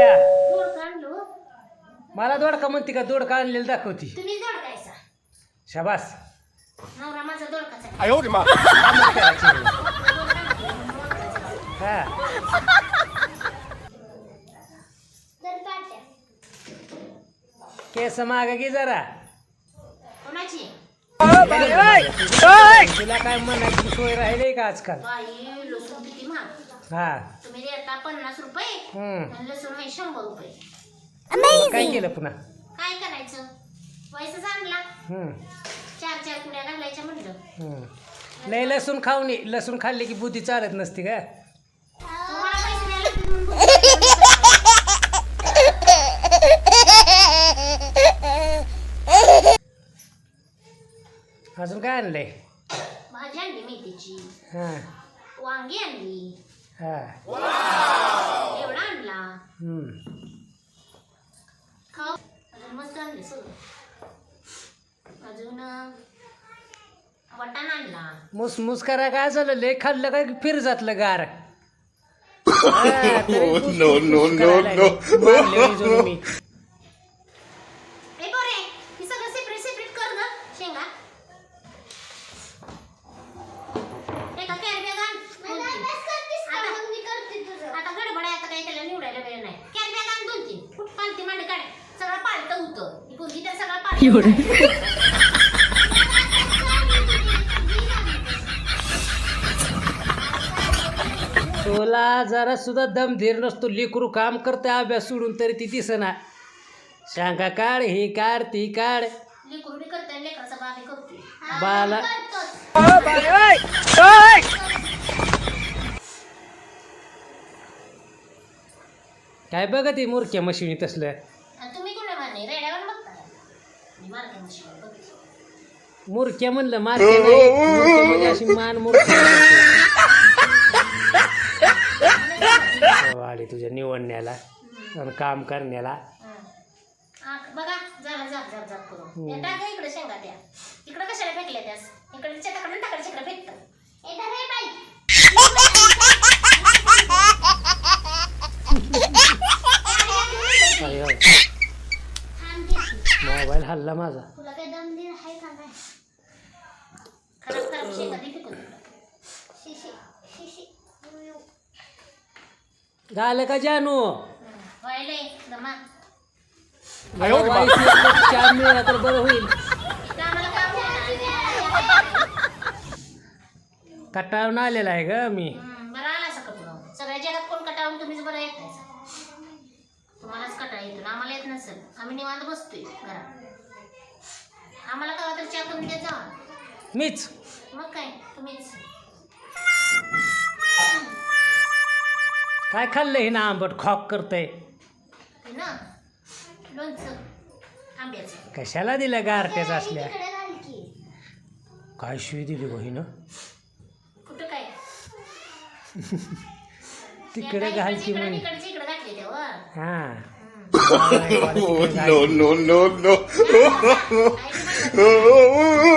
मला दोड का मला दोडका म्हणते का? दोडका आणलेलं दाखवती. शाबास. केस माग की जरा. तुला काय म्हणायची सोय राहिली का आजकाल? हा. तुम्ही पन्नास रुपये हम्म. आणि लसूण आहे शंभर रुपये. काय केलं पुन्हा? काय करायचं? पैसा आणला. हम्म. चार चार घालायच्या म्हणलं. हम्म. लय लसूण खाऊ नये लसूण खाल्ली की बुद्धी चालत नसते का? तुम्हाला पैसे द्यायला लागतील म्हणून बोलते. अजून काय आणलंय? भाजी आणली मेथीची. हा. वांगी आणली. एवढा आणला? हम्म. खाऊ. अजून मस्त आणले सगळं अजून अं, वाटाणा आणला. मुस मुस करा काय झालं? लय खाल्लं काय? फिर जातलं गार. हा, तरी मुस- No, मुस- no, मुस no, करायला no. लागली. मारले विजून मी. ए बोरे हे सगळं सेपरेट सेपरेट कर ग शेंगा एका कॅरी बॅग आण आता आता गडबड आहे आता काही त्याला निवडायला वेळ नाही कॅरी बॅग आण दोन तीन कुठ पालती मांड काढ सगळं पालतं होतं ही पोरगी तुला जरा सुद्धा दम धीर नसतो. लेकरू काम करते अभ्यास सोडून तरी ती दिसना. शांगा काढ ही काढ ती काढ. बाला काय बघा ती मुरक्या मशिनी तसलं आणि तुम्ही कुठे मारणे रेड्यावर बघता मी मारते मशीन बघते मुरक्या म्हणलं मारक्या नाही. मुरक्या म्हणजे अशी मान मुरक्या वाढी तुझ्या निवडण्याला आणि काम करण्याला. हं. आ, बघा झाला जाप जाप जाप करून. त्या टाका इकडे शेंगा त्या. इकडे कशाला फेकल्या त्यास? इकडे टाकडे फेकतं रे बाई अरे हो. मोबाईल हल्ला माझा. तुला काय दम दिला आहे का काय खराब खराब शेंगा दे फेकून शिशी शिशी झालं का जानू? व्हायले चहा मिळाला तर बरं होईल. इथं आम्हाला काम नाही. कटाळून आलेला आहे ग मी हं, बरं आला असं कटून सगळ्या जगात कोण कटाळून तुम्हीच बरं येत नाही तुम्हालाच कटाळ येतो ना आम्हाला येत नसेल आम्ही निवांत बसतोय घरात. आम्हाला कवा तर चहा करून जा मीच. मग काय तुम्हीच. काय खाल्लं हे ना आंबट? खॉक करतय. ना लोणचं आंब्याचं. कशाला दिल्या गारट्याच असल्या तिकडे घाल की. काय शिवी दिली बहीण? कुठं काय? तिकडे घालची म्हणे. इकडचे इकडे घातले तेव्हा हा. Oh, no, no, no, no.